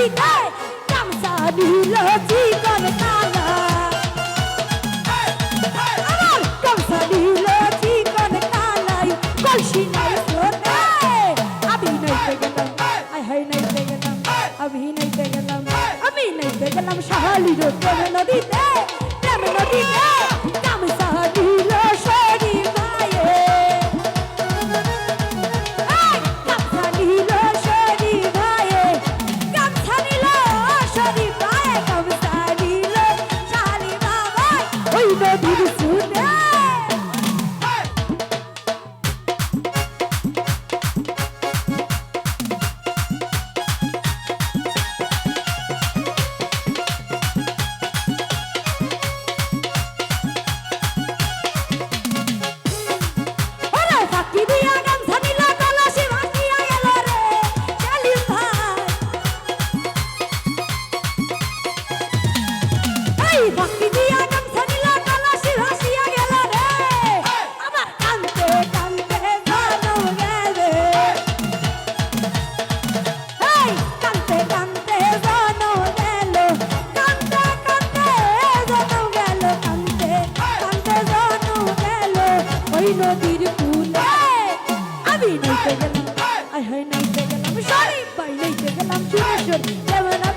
চিতায় কামসা দিল আমি নাইতে গেলাম আই হাই নাইতে গেলাম সরি পাই নাইতে গেলাম চুরে চুরে যেমন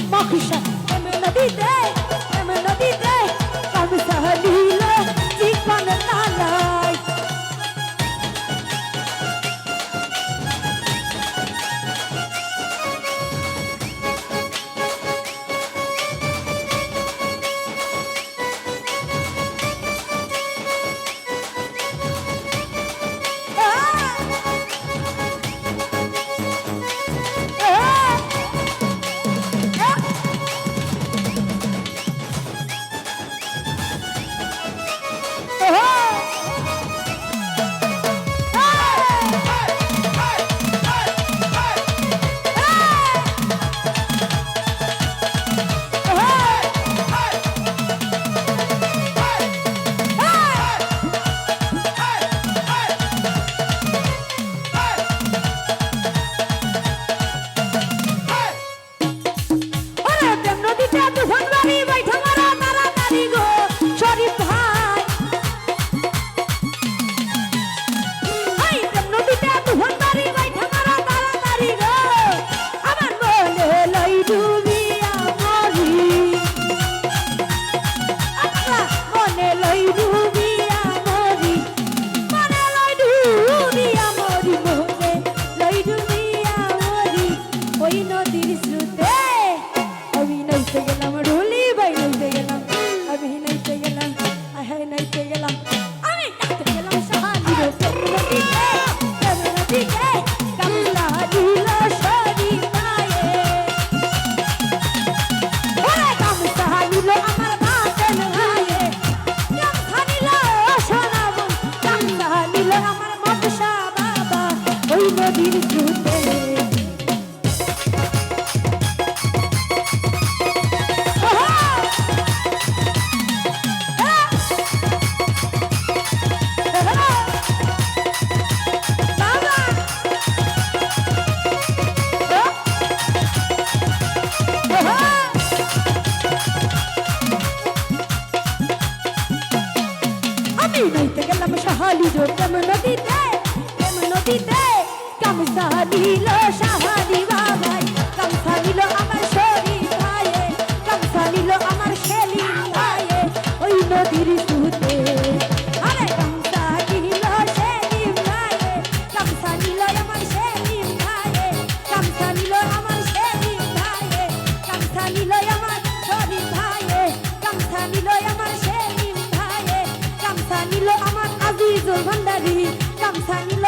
Mokisha, Emil Nabide. হ্যাঁ নাইতে গেলাম। আমি নাইতে গেলাম সাহায্য আমার মশা বাবা। ওই নদীর দিল সাহারি বাবাই, গামছা দিল আমার শরীর ভাইয়ে, গামছা দিল আমার শেলি ভাইয়ে, ওই নদীর সুতে আরে গামছা দিল শেলি ভাইয়ে, গামছা দিল আমার শেলি ভাইয়ে, গামছা দিল আমার শেলি ভাইয়ে, গামছা দিল আমার শরীর ভাইয়ে, গামছা দিল আমার শেলি ভাইয়ে, গামছা দিল আমার আজিজুল ভান্ডারি, গামছা দিল